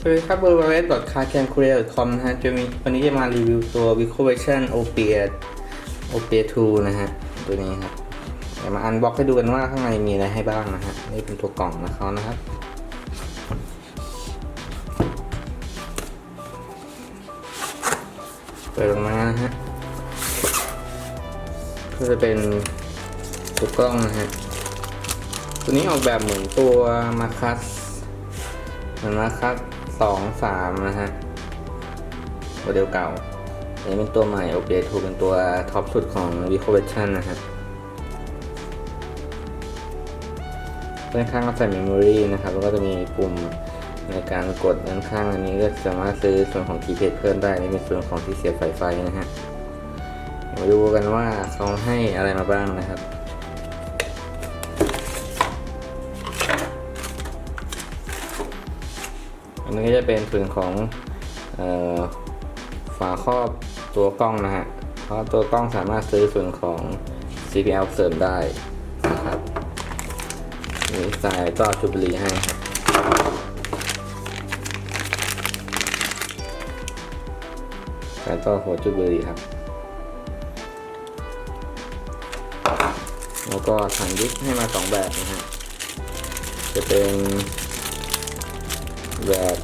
สวัสดีครับ w w w c a r c a m c o r e a c o m นะฮะจะมีวันนี้จะมารีวิวตัว v i c o v e r s i o n Opia Opia 2 นะฮะ ตัวนี้ครับเดี๋ยวมาอันบ็อกให้ดูกันว่าข้างในมีอะไรให้บ้างนะฮะ นี่เป็นตัวกล่องนะเขานะครับ เปิดออกมานะฮะก็จะเป็นตัวกล้องนะฮะ ตัวนี้ออกแบบเหมือนตัวมาคัสเหมือนมาคัส สองสามนะฮะโมเดลเก่าอันนี้เป็นตัวใหม่ o b 2เป็นตัวท็อปสุดของ v i c o v e r s i o n นะฮะด้านข้างก็ใส่ Memory นะครับ แล้วก็จะมีปุ่มในการกดด้านข้างอันนี้ก็สามารถซื้อส่วนของ keypad เพิ่มได้ นี่เป็นส่วนของที่เสียบสายไฟนะฮะมาดูกันว่าเขาให้อะไรมาบ้างนะครับ อันนี้ก็จะเป็นส่วนของออฝาครอบตัวกล้องนะฮะ เพราะตัวกล้องสามารถซื้อส่วนของ CPL เสริมได้นะครับนี่สายก็จูบลีให้ครับสายต่อหัวจูบลีครับ แล้วก็ถังยึดให้มาสองแบบนะฮะ จะเป็น แบบ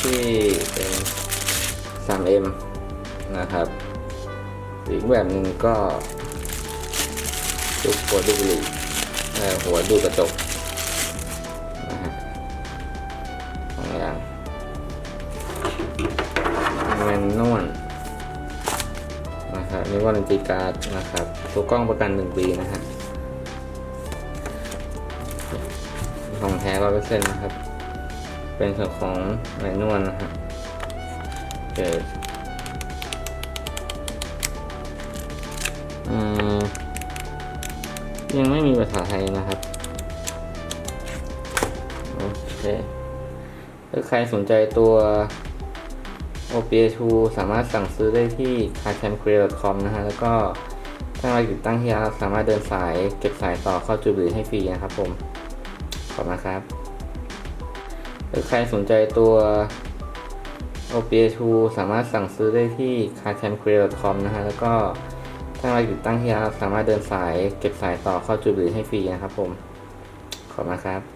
ที่เป็น 3M นะครับ อีกแบบหนึ่งก็ดูหัวดูบุหรี่หัวดูกระจกนะฮะสองอย่างแมนนวลนะครับนี่ว่ารันตีการ์ดนะครับ ตัวกล้องประกัน1ปีนะฮะของแท้ร้อยเปอร์เซ็นต์นะครับ เป็นส่วนของแมนนวลนะฮะเกิดอืมยังไม่มีภาษาไทยนะครับ โอเค ถ้าใครสนใจตัว OPA2 สามารถสั่งซื้อได้ที่ carcamcreate.com นะฮะ แล้วก็ถ้าเราติดตั้งที่ร้านสามารถเดินสายเก็บสายต่อเข้าจูบลีให้ฟรีนะครับผม ขอบคุณนะครับ ถ้าใครสนใจตัว OPA2 สามารถสั่งซื้อได้ที่ carcamcreate.com นะฮะ แล้วก็ถ้าเราติดตั้งที่ร้านสามารถเดินสายเก็บสายต่อเข้าจุดหรือให้ฟรีนะครับผม ขอบคุณครับ